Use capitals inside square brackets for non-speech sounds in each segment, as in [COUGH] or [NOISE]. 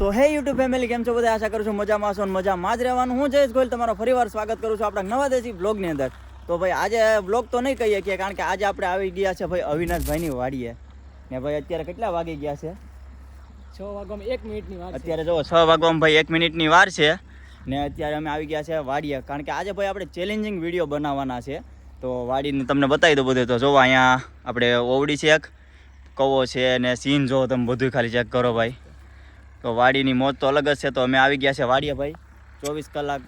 સો હે YouTube family કેમ છો બધા? આશા કરું છું મજામાં છો મજામાં જ રહેવાનું. હું જયેશ ગોયલ તમારો ફરીવાર સ્વાગત કરું છું આપણા નવા દેશી બ્લોગની અંદર. તો ભાઈ આજે બ્લોગ તો નહીં કહીએ કે કારણ કે આજે આપણે આવી ગયા છે ભાઈ અવિનાશભાઈની વાડીએ. ને ભાઈ અત્યારે કેટલા વાગી ગયા છે? છ વાગવામાં એક મિનિટની વાર અત્યારે જો છ વાગવામાં ભાઈ એક મિનિટની વાર છે. ને અત્યારે અમે આવી ગયા છે વાડીએ. કારણ કે આજે ભાઈ આપણે ચેલેન્જિંગ વીડિયો બનાવવાના છે. તો વાડીને તમને બતાવી દો બધું. તો જો અહીંયા આપણે ઓવડી છે એક કવો છે ને સીન જો તમે બધું ખાલી ચેક કરો ભાઈ. તો વાડીની મોજ તો અલગ જ છે, તો અમે આવી ગયા છે વાડીએ ભાઈ. ચોવીસ કલાક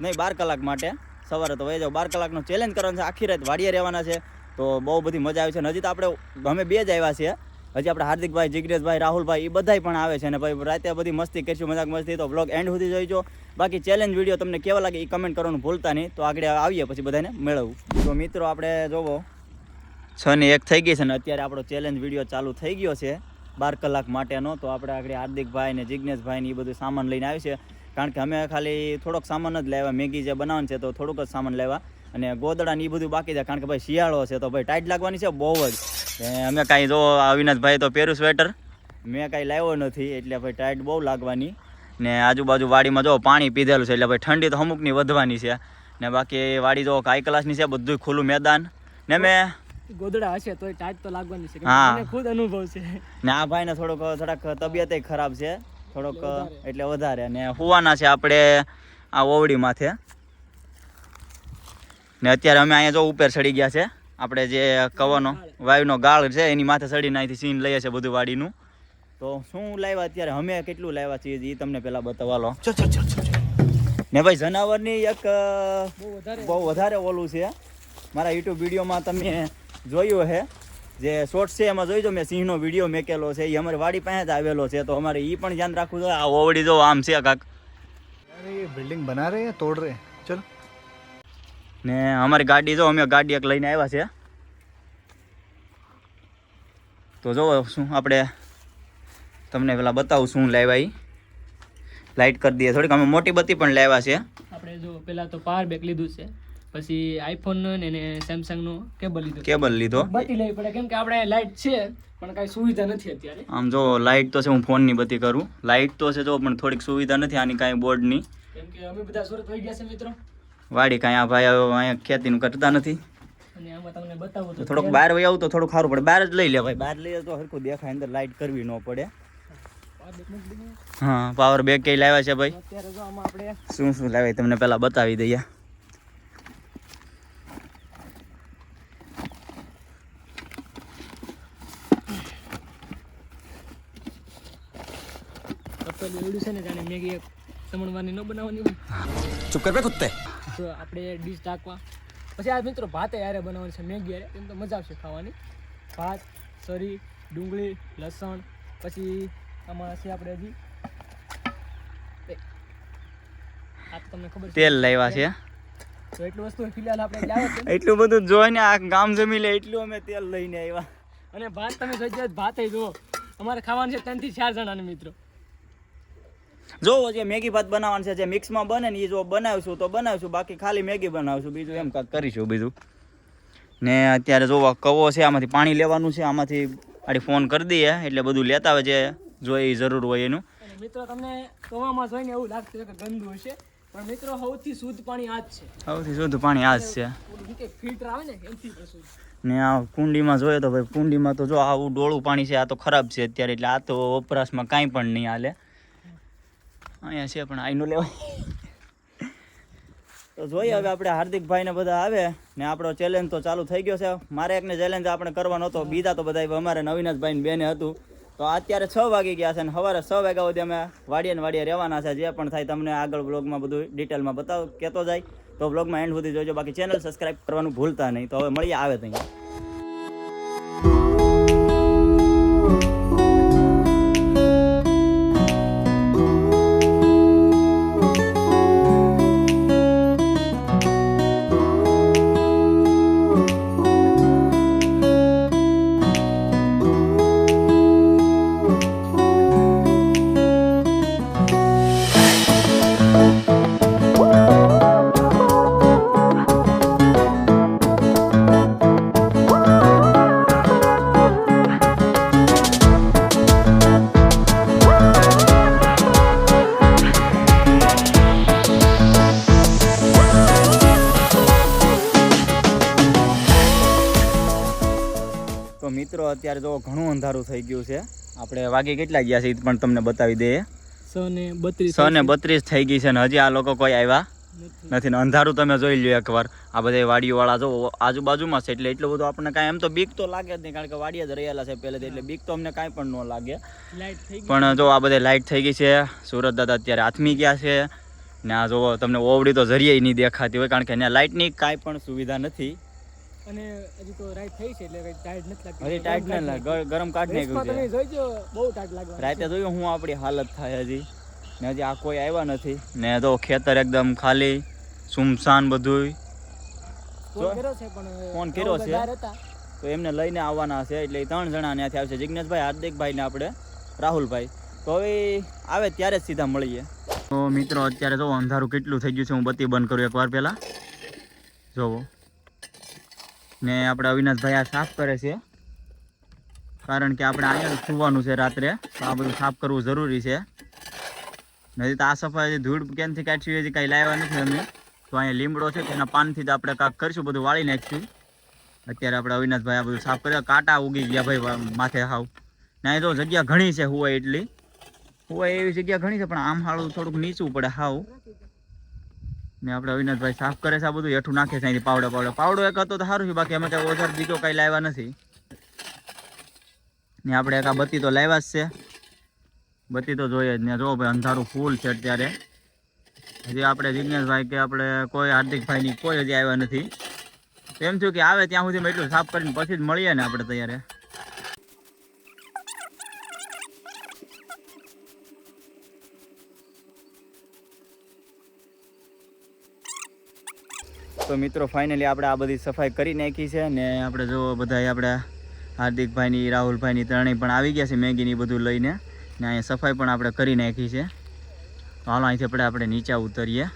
નહીં, બાર કલાક માટે. સવારે તો વહી જાઓ. બાર કલાકનો ચેલેન્જ કરવાનો છે. આખી રાત વાડીએ રહેવાના છે. તો બહુ બધી મજા આવી છે. હજી તો આપણે, અમે બે જ આવ્યા છીએ. હજી આપણે હાર્દિકભાઈ, જિગ્નેશભાઈ, રાહુલભાઈ, એ બધાય પણ આવે છે. અને ભાઈ, રાતે બધી મસ્તી કરીશું, મજાક મસ્તી. તો બ્લોગ એન્ડ સુધી જોઈજો. બાકી ચેલેન્જ વીડિયો તમને કેવા લાગે એ કમેન્ટ કરવાનું ભૂલતા નહીં. તો આગળ આવીએ પછી બધાને મેળવવું તો મિત્રો, આપણે જોવો. છ ને એક થઈ ગઈ છે ને અત્યારે આપણો ચેલેન્જ વીડિયો ચાલુ થઈ ગયો છે. બાર કલાક માટેનો તો આપણે આગળ હાર્દિકભાઈ ને જિજ્ઞેશભાઈ ને એ બધું સામાન લઈને આવ્યું છે. કારણ કે અમે ખાલી થોડોક સામાન જ લેવા, મેગી જે બનાવવાનું છે તો થોડુંક જ સામાન લેવા. અને ગોદડા ને એ બધું બાકી છે, કારણ કે ભાઈ શિયાળો છે તો ભાઈ ટાઈટ લાગવાની છે બહુ જ. અમે કાંઈ જો અવિનાશભાઈ તો પહેર્યું સ્વેટર. મેં કાંઈ લાવ્યો નથી, એટલે ભાઈ ટાઈટ બહુ લાગવાની. ને આજુબાજુ વાડીમાં જો પાણી પીધેલું છે, એટલે ભાઈ ઠંડી તો અમુકની વધવાની છે. ને બાકી વાડી જો કાંઈ ક્લાસની છે બધું ખુલ્લું મેદાન. ને મેં ગોદડા હશે તોય ટાઈટ તો લાગવાની છે હા. મને ખુદ અનુભવ છે. ને આ ભાઈને થોડોક થોડાક તબિયત ખરાબ છે. થોડોક એટલે વધારે. ને હોવાના છે આપણે આ ઓવડી માથે ને અત્યારે અમે અહીંયા જો ઉપર ચડી ગયા છે. આપણે જે કવાનો વાયુનો ગાળ છે એની માથે ચડીને અહીંથી સીન લઈએ છે બધું વાડીનું. તો શું લાવ્યા અત્યારે? અમે કેટલું લાવ્યા છીએ એ તમને પહેલાં બતાવવા લો ને ભાઈ જનાવરની એક અ, બહુ વધારે. બહુ વધારે ઓલું છે. મારા યુટ્યુબ વિડીયોમાં તમે જોયું હે? જે શોર્ટ છે એમાં જોઈજો મેં સિંહનો વીડિયો મેકેલો છે એ અમારી વાડી પાસે જ આવેલો છે તો અમારે એ પણ ધ્યાન રાખવું જોઈએ. આ ઓવડી જો આમ છે કાક. બિલ્ડિંગ બના રહે તોડ રહે? ચલ. ને અમારી ગાડી જો અમે ગાડી એક લઈને આવ્યા છે. તો જો શું આપણે તમને પેલા બતાવું શું લાવ્યા એ લાઇટ કરી દઈએ થોડીક. અમે મોટી બત્તી પણ લેવા છે. આપણે જો પેલા તો પાવર બેક લીધું છે. પછી આઈફોન ને એને સેમસંગ નો કેબલ લીધો. કેબલ લીધો. બત્તી લેવી પડે. કેમ કે આપણે લાઈટ છે પણ કાંઈ સુવિધા નથી અત્યારે. આમ જો લાઇટ તો છે હું ફોનની બત્તી કરું. લાઇટ તો છે જો પણ થોડીક સુવિધા નથી આની કાંઈ બોર્ડની કેમ કે અમે બધા સુરત થઈ ગયા છે મિત્રો. વાડી કાંઈ આ ભાઈ અહીંયા ખેતીનું કરતા નથી. અને આમાં તમને બતાવું તો તો થોડોક બહાર વહી આવું તો થોડુંક સારું પડે. બહાર જ લઈ લે ભાઈ. બહાર લઈએ તો હરખું દેખાય અંદર લાઇટ કરવી ન પડે. હા પાવર બેગ કઈ લાવ્યા છે ભાઈ. શું શું લાવ્યા તમને પહેલાં બતાવી દઈએ. તો બેવડું છે ને જાણે મેગી એક સમણવાની ન બનાવવાની ચૂપ કર બે કુત્તે તો. આપણે ડીશ ઢાંકવા. પછી આ મિત્રો ભાત યારે બનાવવાની છે મેગી યારે એમ તો મજા આવશે ખાવાની. ભાત સરી ડુંગળી લસણ પછી આમાં છે આપણે હજી તમને ખબર તેલ લાવ્યા છે. તો એટલું વસ્તુ ફિલહાલ આપણે એટલું બધું જોઈને આ ગામ જમી લે એટલું અમે તેલ લઈને આવ્યા. અને ભાત તમે જોઈ જાઓ ભાત જો. અમારે ખાવાનું છે ત્રણથી ચાર જણાને મિત્રો. જોવો જે મેગી ભાત બનાવવાનું છે જે મિક્સમાં બને ને એ જો બનાવીશું તો બનાવીશું બાકી ખાલી મેગી બનાવીશું. બીજું એમ કાંક કરીશું બીજું. ને અત્યારે જોવો કવો છે આમાંથી પાણી લેવાનું છે આમાંથી આડી ફોન કરી દઈએ એટલે બધું લેતા આવે જે જોઈએ એ જરૂર હોય એનું. મિત્રો તમને કવામાં જોઈને એવું લાગતું કે ગંદુ હશે પણ મિત્રો સૌથી શુદ્ધ પાણી આ જ છે. સૌથી શુદ્ધ પાણી આ જ છે. ફિલ્ટર આવે ને એમથી ને આ કુંડીમાં જોઈએ તો ભાઈ કુંડીમાં તો જો આવું ડોળું પાણી છે આ તો ખરાબ છે અત્યારે એટલે આ તો વપરાશમાં કાંઈ પણ નહીં હાલે. અહીંયા છે પણ આઈનું લેવાય. તો જોઈએ હવે આપણે હાર્દિકભાઈ ને બધા આવે ને આપણો ચેલેન્જ તો ચાલુ થઈ ગયો છે. મારે એકને ચેલેન્જ આપણે કરવાનો હતો. બીજા તો બધા અમારે નવીનાથભાઈ ને બેને હતું. તો અત્યારે છ વાગી ગયા છે ને સવારે છ વાગ્યા સુધી અમે વાડીએ ને વાડીએ રહેવાના છે. જે પણ થાય તમને આગળ બ્લોગમાં બધું ડિટેલમાં બતાવ કહેતો જાય. તો બ્લોગમાં એન્ડ સુધી જોજો. બાકી ચેનલ સબસ્ક્રાઈબ કરવાનું ભૂલતા નહીં. તો હવે મળીએ, આવે ત્યાં. વાગે કેટલા ગયા છે એ પણ તમને બતાવી દઈએ. સો ને બત્રીસ થઈ ગઈ છે ને હજી આ લોકો કોઈ આવ્યા નથી. ને અંધારું તમે જોઈ લ્યો એકવાર. આ બધા વાડીઓવાળા જો આજુબાજુમાં છે એટલે એટલું બધું આપણને કાંઈ એમ તો બીક તો લાગે જ નહીં કારણ કે વાડીએ જ રહેલા છે પહેલેથી એટલે બીક તો અમને કાંઈ પણ ન લાગે. પણ જો આ બધે લાઇટ થઈ ગઈ છે. સુરત દાદા અત્યારે આથમી ગયા છે. ને આ જો તમને ઓવડી તો જરીએ નહીં દેખાતી હોય કારણ કે ત્યાં લાઇટની કાંઈ પણ સુવિધા નથી. અને હજી તો રાઈટ થઈ છે એટલે કઈ ટાઈટ નથી લાગતી. હજી ટાઈટ ન લાગે ગરમ કાઢ નાખ્યું તમે જોઈજો બહુ ટાઈટ લાગે રાતે જોયું હું આપણી હાલત થાય હજી. ને હજી આ કોઈ આવ્યા નથી. ને તો ખેતર એકદમ ખાલી સુમસાન બધુંય. ફોન કર્યો છે ફોન કર્યો છે? તો એમને લઈને આવવાના છે એટલે ત્રણ જણા ત્યાંથી આવશે. જિજ્ઞેશભાઈ હાર્દિકભાઈ ને આપણે રાહુલભાઈ. તો હવે આવે ત્યારે જ સીધા મળીએ. તો મિત્રો અત્યારે જો અંધારું કેટલું થઈ ગયું છે હું બત્તી બંધ કરું એકવાર પહેલાં. જોવો. ને આપણે અવિનાશભાઈ આ સાફ કરે છે. કારણ કે આપણે અહીંયા સુવાનું છે રાત્રે, તો આ બધું સાફ કરવું જરૂરી છે. નથી તો આ સફાઈ ધૂળ ક્યાંથી કાઢી હજી કાંઈ લાવ્યા નથી અમે. તો અહીંયા લીમડો છે તેના પાનથી જ આપણે કાંક કરીશું, બધું વાળી નાખીશું. અત્યારે આપણે અવિનાશભાઈ આ બધું સાફ કર્યા, કાંટા ઉગી ગયા ભાઈ માથે હાવ. ના તો જગ્યા ઘણી છે હુવાય એટલી. હુવાય એવી જગ્યા ઘણી છે, પણ આમ હાળું થોડુંક નીચું પડે હાવ. ને આપણે અવિનાશભાઈ સાફ કરે છે આ બધું, હેઠું નાખે છે અહીંથી પાવડો પાવડો. પાવડો એક હતો તો સારું છે બાકી અમે કાંઈ ઓછા બીજો કાંઈ લાવ્યા નથી. ને આપણે એક આ બત્તી તો લાવ્યા જ છે. બત્તી તો જોઈએ જ ને, જો ભાઈ અંધારું ફૂલ છે અત્યારે. હજી આપણે જિજ્ઞેશભાઈ કે આપણે કોઈ હાર્દિકભાઈની કોઈ હજી આવ્યા નથી. એમ થયું કે આવે ત્યાં સુધી એટલું સાફ કરીને પછી જ મળીએ ને આપણે તૈયારે. તો મિત્રો ફાઇનલી આપણે આ બધી સફાઈ કરી નાખી છે ને આપણે જો બધા આપણે હાર્દિકભાઈની, રાહુલભાઈની ત્રણેય પણ આવી ગયા છે, મેગીની બધું લઈને. ને અહીંયા સફાઈ પણ આપણે કરી નાખી છે. તો હાલો અહીંથી આપણે આપણે નીચે ઉતરીએ.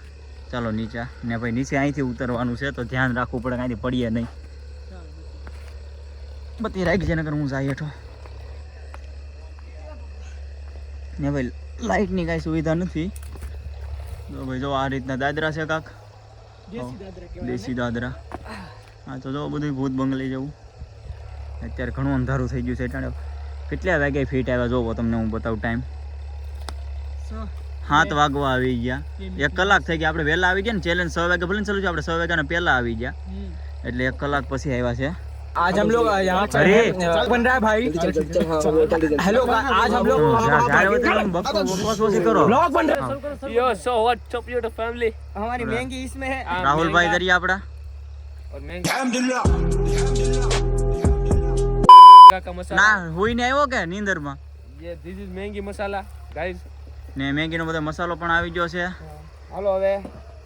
ચાલો નીચા. ને ભાઈ, નીચે અહીંથી ઉતરવાનું છે, તો ધ્યાન રાખવું પડે કાંઈથી પડીએ નહીં. બધી રાખી છે નગર હું જાય હેઠો. ને ભાઈ લાઇટની કાંઈ સુવિધા નથી. તો ભાઈ જો આ રીતના દાદરા છે કાક. દેશી દાદરા હા તો જો બધું ભૂત બંગલી જવું. અત્યારે ઘણું અંધારું થઈ ગયું છે એટલે કેટલા વાગે ફીટ આવ્યા જોવો તમને હું બતાવું ટાઈમ સાત વાગવા આવી ગયા. એક કલાક થઈ ગયા આપણે વહેલા આવી ગયા ને ચેલેન્જ છ વાગે ભલે ચાલુ છે આપણે છ વાગ્યાના પહેલા આવી ગયા. એટલે એક કલાક પછી આવ્યા છે. आज हम लोग यहाँ पर अरे! हैं, बन रहा है भाई हेलो आज हम लोग જ્યારે હોય ત્યારે બકવો- બકવાસ ઓછી કરો ब्लॉग बन रहा હા. Yo, so what up your family? है हमारी महंगी इसमें है રાહુલભાઈ દરિયા આપડા और महंगा का मसाला ના હોઈને આવ્યો કે નીંદરમાં ये this is महंगी मसाला guys ને મેગીનો બધો મસાલો પણ આવી ગયો છે હાલો હવે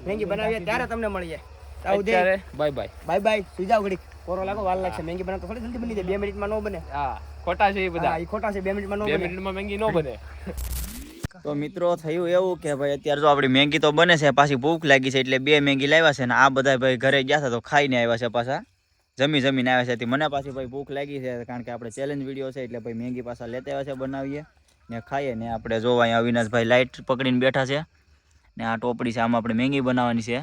મહેંગી બનાવીએ ત્યારે તમને મળીએ આવું દે અત્યારે બાય બાય બાય બાય સુઈ જાઓ ઘડીક કોરો લાગો વાર લાગશે. મહેંગી બનાવતો થોડી જલ્દી બની જાય. બે મિનિટમાં નો બને. હા ખોટા છે એ બધા. ઈ ખોટા છે. બે મિનિટમાં નો બે મિનિટમાં મહેંગી ન બને. તો મિત્રો થયું એવું કે ભાઈ અત્યારે જો આપણી મેગી તો બને છે પાછી ભૂખ લાગી છે એટલે બે મેગી લાવ્યા છે ને આ બધા ભાઈ ઘરે ગયા હતા તો ખાઈને આવ્યા છે પાછા. જમી જમીને આવ્યા છે. મને પાછી ભાઈ ભૂખ લાગી છે કારણ કે આપણે ચેલેન્જ વીડિયો છે એટલે ભાઈ મેગી પાછા લેતા આવ્યા છે બનાવીએ. ને ખાઈએ ને આપણે જોવા અહીંયા અવિનાશભાઈ લાઇટ પકડીને બેઠા છે. ને આ ટોપડી છે આમાં આપણે મેગી બનાવવાની છે.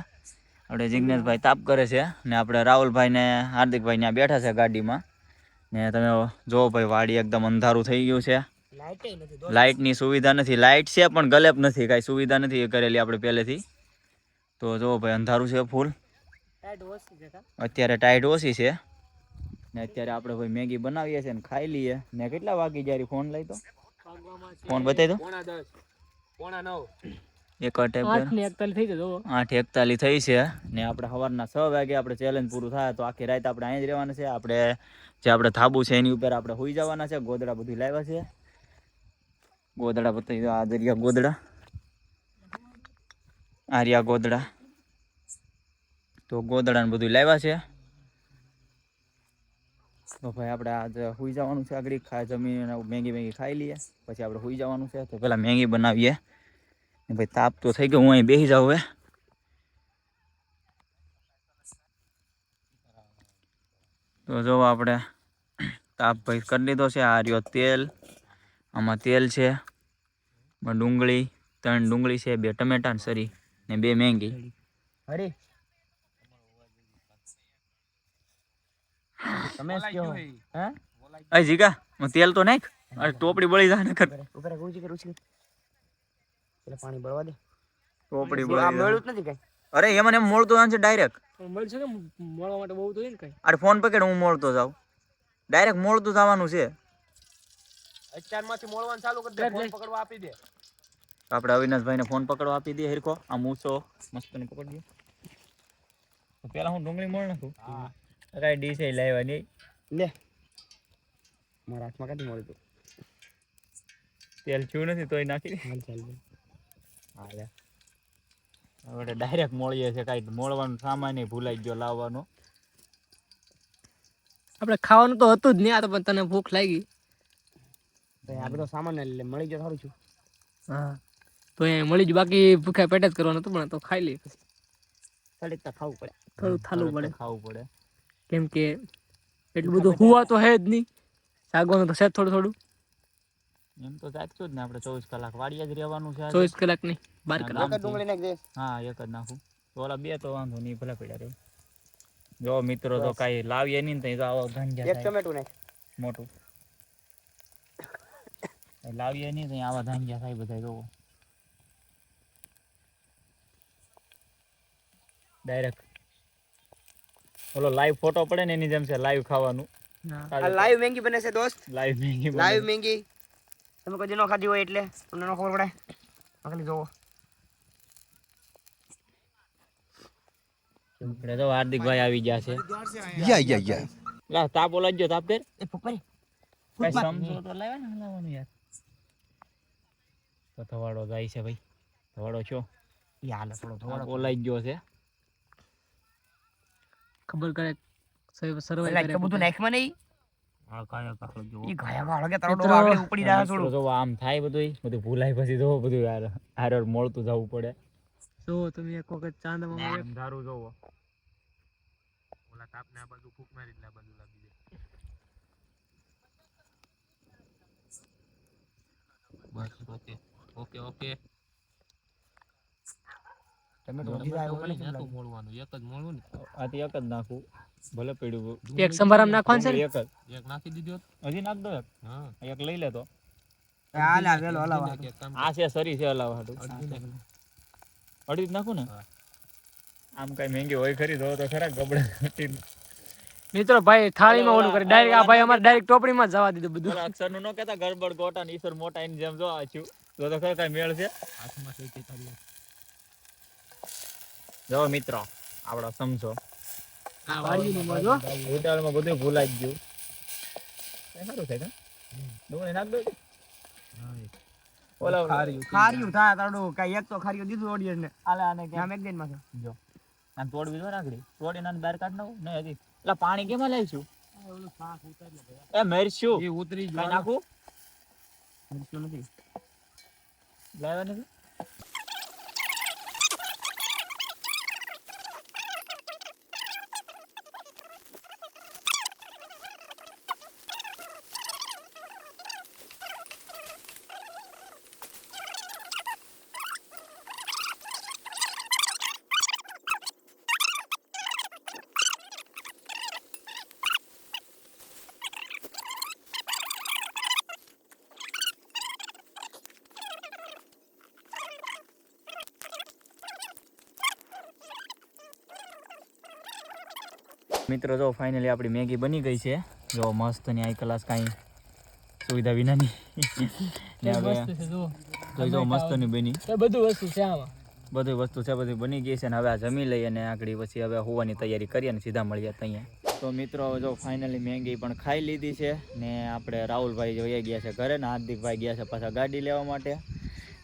આપણે જિજ્ઞેશભાઈ તાપ કરે છે ને આપણે રાહુલભાઈ ને હાર્દિકભાઈ ત્યાં બેઠા છે ગાડીમાં. ને તમે જોવો ભાઈ વાડી એકદમ અંધારું થઈ ગયું છે. લાઇટની સુવિધા નથી. લાઇટ છે પણ ગલેપ નથી. કાંઈ સુવિધા નથી કરેલી આપણે પહેલેથી. તો જોવો ભાઈ અંધારું છે ફૂલ. અત્યારે ટાઈટ ઓછી છે. ને અત્યારે આપણે ભાઈ મેગી બનાવીએ છીએ ને ખાઈ લઈએ. ને કેટલા વાગી જ્યારે ફોન લઈ તો ફોન બતાવી દો. પોણા દસ પોણા નવ. એક એકતાલીસ થઈ જતો આઠ એકતાલીસ થઈ છે. ને આપણે સવારના છ વાગે આપણે ચેલેન્જ પૂરું થાય તો આખી રાત આપણે અહીં જ રહેવાના છે. આપણે જે આપણે થાબુ છે એની ઉપર આપણે હોઈ જવાના છે. ગોદડા બધું લાવ્યા છે. ગોદડા દો આ દરિયા ગોદડા. આર્યા ગોદડા. તો ગોદડા ને બધું લાવ્યા છે. તો ભાઈ આપણે આજે સુઈ જવાનું છે. આગળ ખા જમીન મેગી મેગી ખાઈ લઈએ. પછી આપણે સુઈ જવાનું છે. તો પેલા મેગી બનાવીએ. ભાઈ તાપ તો થઈ ગયો હું અહીં બેસી જાઉં હવે. તો જો આપણે તાપ ભાઈ કરી લીધો છે આ રહ્યો તેલ. આમાં તેલ છે ડુંગળી ત્રણ ડુંગળી છે બે ટમેટા ને સરી ને બે મેંગી. અરે તમે હે? જીગા તેલ તો નાખ અરે ટોપડી બળી જાય ને કર ઉપર એટલે પાણી બળવા દે. ટોપડી આ બળી જાય. મળ્યું જ નથી કઈ? અરે એમાં એમ મળતો છે ડાયરેક્ટ મળશે ને મળવા માટે બહુ તો ને કઈ? અરે ફોન પકડ હું મળતો જાઉં. ડાયરેક્ટ મળતું થવાનું છે. અત્યારમાંથી મોળવાનું ચાલુ કરી દે, ફોન પકડવા આપી દે. આપણે અવિનાશભાઈને ફોન પકડવા આપી દે હિરકો આ મૂછો મસ્ત ને પકડી દે. પેલા હું ડુંગળી મોળ નાખું? કાંઈ ડીશ એ લાવવાની. લે. મારા હાથમાં કાઢી મળ્યું તું? તેલ છું નથી તોય નાખી દે. હાલ ચાલ. હાલે. હવે ડાયરેક્ટ મોળીએ છે કાંઈ. મોળવાનું સામાન ભૂલાઈ ગયો લાવવાનો. આપણે ખાવાનું તો હતું જ નહીં આ તો પણ તને ભૂખ લાગી. તો આ બધો સામાન મળી ગયો સારું છું. હા. તો એ મળી જ બાકી ભૂખ્યા પેટ જ કરવાનું હતું પણ તો ખાઈ લઈએ પછી. થોડીક તો ખાવું પડે. થોડું થાલું પડે. ખાવું પડે. કેમ કે એટલું બધું હુવા તો હે જ નહીં. સાગવાનું તો છે થોડું થોડું. એમ તો સાચું જ ને આપણે ચોવીસ કલાક વાડિયા જ રહેવાનું છે ચોવીસ કલાક નહીં બાર કલાક. ડુંગળી નાખ દે. હા એક જ નાખું. તો ઓલા બે તો વાંધો નહીં ભલે પડ્યા રહે. જો મિત્રો તો કાંઈ લાવીએ નહીં ને તો આવો ગાંજા એક થાય. ટમેટું નાખ. મોટું. લાવીએ નહીં તો આવા ધાંગ્યા થાય બધા જોવો. ડાયરેક્ટ ઓલો લાઈવ ફોટો પડે ને એની જેમ છે લાઈવ ખાવાનું. લાઈવ મેંગી બને છે દોસ્ત. Live Maggi live Maggi. તમે કદી ન ખાધી હોય એટલે તમને ન ખબર પડે. આખલી જોવો. થવાડો જાય છે ભાઈ. થવાડો છો? યા લકડો થવાડો ઓલાઈ ગયો છે. ખબર કરે સર્વાઈવ બધું આમ થાય બધું બધું ભૂલાય પછી જોવો બધું યાર હારર મળતું જવું પડે. જો તમે એક વખત ચાંદમાં એક અંધારું જોવો. ઓલા તાપને આ બાજુ ફૂક મારી એટલે આ બાજુ લાગી જાય. બસ ઓકે. Okay okay. ટમેટું વધી જાય એવું મને મોળવાનું એક જ મોળવું ને. આથી એક જ નાખું ભલે પડ્યું એક સંભારામ નાખવાનું છે એક જ. એક નાખી દીધો હજી નાખ દો એક. એક લઈ લેતો હાલે આ વેલો હલાવા આ છે સરી છે હલાવા હાટુ. અડી નાખું ને? આમ કઈ મહેંગી હોય ખરી તો તો ખરા ગબડે મિત્રો ભાઈ થાળીમાં ઓલું કરી. ડાયરેક્ટ આ ભાઈ અમારે ડાયરેક્ટ ટોપડીમાં જ જવા દીધું બધું. અક્ષરનું ન કહેતા ગરબડ ગોટા ઈશ્વર મોટા એની જેમ જો આ તો તો ખરા કઈ મેળ છે? જો મિત્રો આપણો સમજો. આ વાડીનું હોટલમાં બધું ભૂલાઈ ગયું. કઈ સારું થાય કા ડુંગળી નાખ દો. ઓલા ખાર્યું. થાય તારો ડોહો. એક તો ખાર્યું દીધું audience ને આલે આને કેમ આમ એક દિનમાં જો. આમ તોડવી દો નાખડી તોડીને આને બહાર કાઢ નાખું. નહીં હજી. એટલે પાણી કેમાં લાવીશું એ મેરશું એ ઉતરી નાખું? નથી. લાવ્યા નથી? મિત્રો જો ફાઇનલી આપણી મેગી બની ગઈ છે. જો મસ્તની આઈ ક્લાસ કાંઈ સુવિધા વિનાની. [LAUGHS] ને હવે વસ્તુ જો મસ્તની બની. બધું વસ્તુ છે આમાં. બધી વસ્તુ છે બધી બની ગઈ છે ને હવે આ જમી લઈએ અને આગળ પછી હવે હોવાની તૈયારી કરીએ ને સીધા મળીએ ત્યાં તો મિત્રો હવે જો ફાઇનલી મેંગી પણ ખાઈ લીધી છે ને આપણે રાહુલભાઈ જોઈએ ગયા છે ઘરે ને હાર્દિકભાઈ ગયા છે પાછા ગાડી લેવા માટે.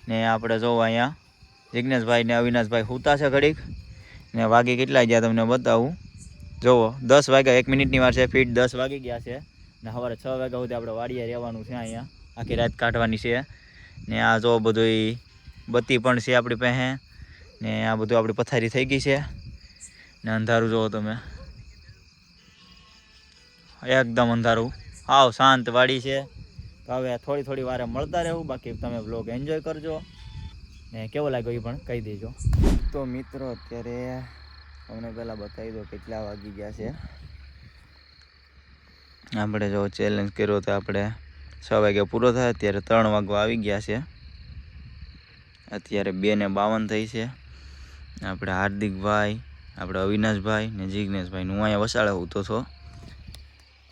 ને આપણે જો અહીંયા જિજ્ઞેશભાઈ ને અવિનાશભાઈ હુતા છે ઘડીક. ને વાગી કેટલા ગયા તમને બતાવું. જોવો, દસ વાગ્યા એક મિનિટની વાર છે ફીટ દસ વાગી ગયા છે ને સવારે છ વાગ્યા સુધી આપણે વાડીએ રહેવાનું છે અહીંયા, આખી રાત કાઢવાની છે. ને આ જો બધું બત્તી પણ છે આપણી પાસે ને આ બધું આપણી પથારી થઈ ગઈ છે. ને અંધારું જુઓ તમે. એકદમ અંધારું. આવ, શાંત વાડી છે. તો હવે થોડી થોડી વારે મળતા રહેવું, બાકી તમે બ્લોગ એન્જોય કરજો. ને કેવો લાગ્યો એ પણ કહી દેજો. તો મિત્રો, અત્યારે તમને પહેલાં બતાવી દો કેટલા વાગી ગયા છે. આપણે જો ચેલેન્જ કર્યો તો આપણે છ વાગે પૂરો થાય, અત્યારે ત્રણ વાગવા આવી ગયા છે. અત્યારે બે ને બાવન થઈ છે. આપણે હાર્દિકભાઈ, આપણે અવિનાશભાઈ ને જિજ્ઞેશભાઈ હું અહીંયા વસાડે ઉતો છો.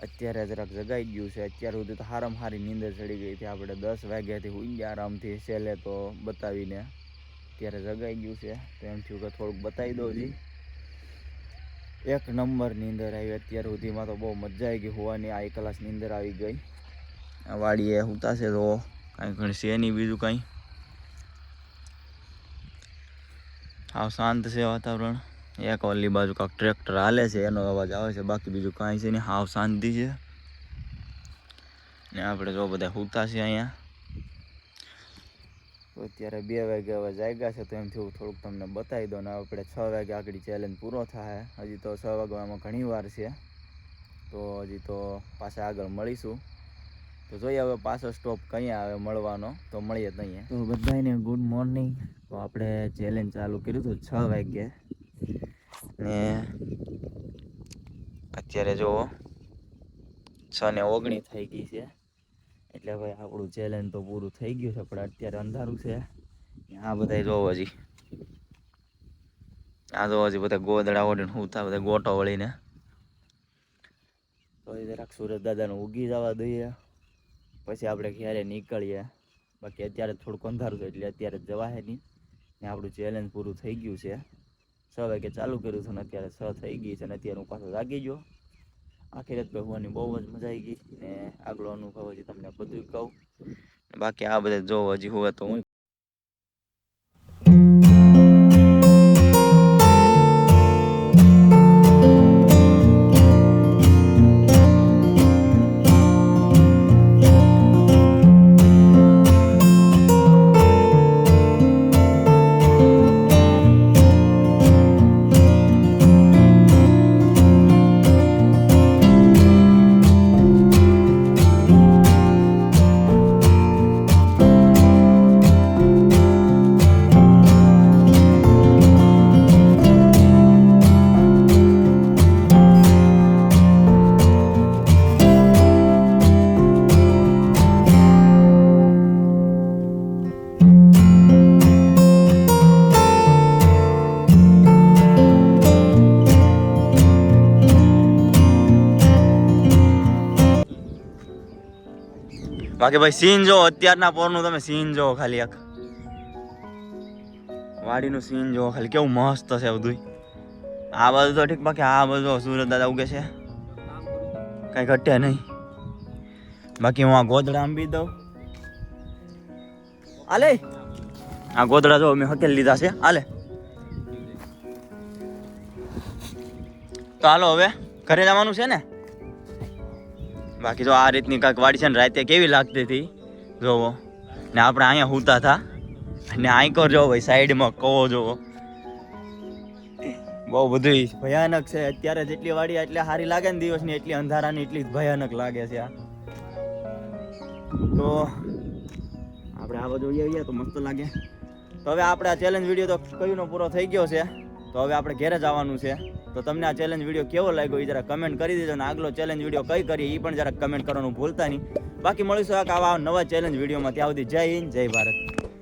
અત્યારે જરાક જગાઈ ગયું છે. અત્યાર સુધી તો હારામ હારી નીંદર ચડી ગઈ હતી. આપણે દસ વાગ્યાથી ઉઈ ગયા આરામથી છેલ્લે તો બતાવીને અત્યારે જગાઈ ગયું છે. તો એમ થયું કે થોડુંક બતાવી દઉં જી. એક નંબરની અંદર આવી અત્યાર સુધીમાં તો બહુ મજા આવી ગઈ, હોવાની આ એક કલાકની અંદર આવી ગઈ. આ વાડીએ ઉતાશે તો કાંઈ ઘણી છે નહીં બીજું કાંઈ. આવ શાંત છે વાતાવરણ. એક ઓલી બાજુ કાંક ટ્રેક્ટર હાલે છે, એનો અવાજ આવે છે, બાકી બીજું કાંઈ છે નહીં. હાવ શાંતિ છે. ને આપણે જો બધા હુતા છે અહીંયા. તો અત્યારે બે વાગે હવે જાગ્યા છે, તો એમ થયું થોડુંક તમને બતાવી દો ને આપણે છ વાગે આગળ ચેલેન્જ પૂરો થાય. હજી તો છ વાગવામાં ઘણી વાર છે. તો હજી તો પાછા આગળ મળીશું. તો જોઈએ હવે પાછો સ્ટોપ ક્યાં આવે મળવાનો. તો મળીએ તઈએ. તો બધાને ગુડ મોર્નિંગ તો આપણે ચેલેન્જ ચાલુ કર્યું હતું છ વાગ્યે ને અત્યારે જુઓ, છ ને ઓગણી થઈ ગઈ છે. એટલે ભાઈ આપણું ચેલેન્જ તો પૂરું થઈ ગયું છે, પણ અત્યારે અંધારું છે. આ બધા જોવો હજી. આ જોવો હજી બધા ગોદડા ઓડીને ઉતા બધા ગોટો વળીને. તો એ જરાક સુરત દાદાને ઉગી જવા દઈએ. પછી આપણે ક્યારે નીકળીએ. બાકી અત્યારે થોડુંક અંધારું છે, એટલે અત્યારે જવાય નહીં. ને આપણું ચેલેન્જ પૂરું થઈ ગયું છે. છ વાગે ચાલુ કર્યું છે ને અત્યારે છ થઈ ગઈ છે ને અત્યારે હું પાછો જાગી ગયો. આખી રાત હોવાની બહુ જ મજા આવી ગઈ ને આગલો અનુભવ હજી તમને બધું કહું. બાકી આ બધા જો હજી હોય તો હું બાકી ભાઈ સીન જો, અત્યારના પોરનું તમે સીન જો ખાલી એક. વાડીનું સીન જો ખાલી, કેવું મસ્ત છે બધું આ બાજુ તો ઠીક, બાકી આ બાજુ સુરત દાદા ઉગે છે. કઈ ઘટે નહીં. બાકી હું આ ગોદડા આંબી દઉં. આલે! આ ગોદડા જો મેં હકેલ લીધા છે. આલે. તો હાલો હવે, ઘરે જવાનું છે ને? બાકી તો આ રીતની કાંઈક વાડી છે ને, રાતે કેવી લાગતી હતી? જોવો. ને આપણે અહીંયા સૂતા હતા. અને આંકર જોવો ભાઈ, સાઈડમાં કહો જોવો બહુ બધું ભયાનક છે. અત્યારે જેટલી વાડી એટલે સારી લાગે ને દિવસની, એટલી અંધારાની, એટલી ભયાનક લાગે છે આ. તો આપણે આ બધું જોઈએ તો મસ્ત લાગે. તો હવે આપણે આ ચેલેન્જ વીડિયો તો કયુંનો પૂરો થઈ ગયો છે. તો હવે આપણે ઘેરે જવાનું છે. તો તમને આ ચેલેન્જ વીડિયો કેવો લાગ્યો એ જરા કમેન્ટ કરી દેજો અને આગલો ચેલેન્જ વીડિયો કઈ કરીએ એ પણ જરા કમેન્ટ કરવાનું ભૂલતા નહીં. બાકી મળીશું આવા નવા ચેલેન્જ વિડીયોમાં ત્યાં સુધી જય હિન્દ, જય ભારત.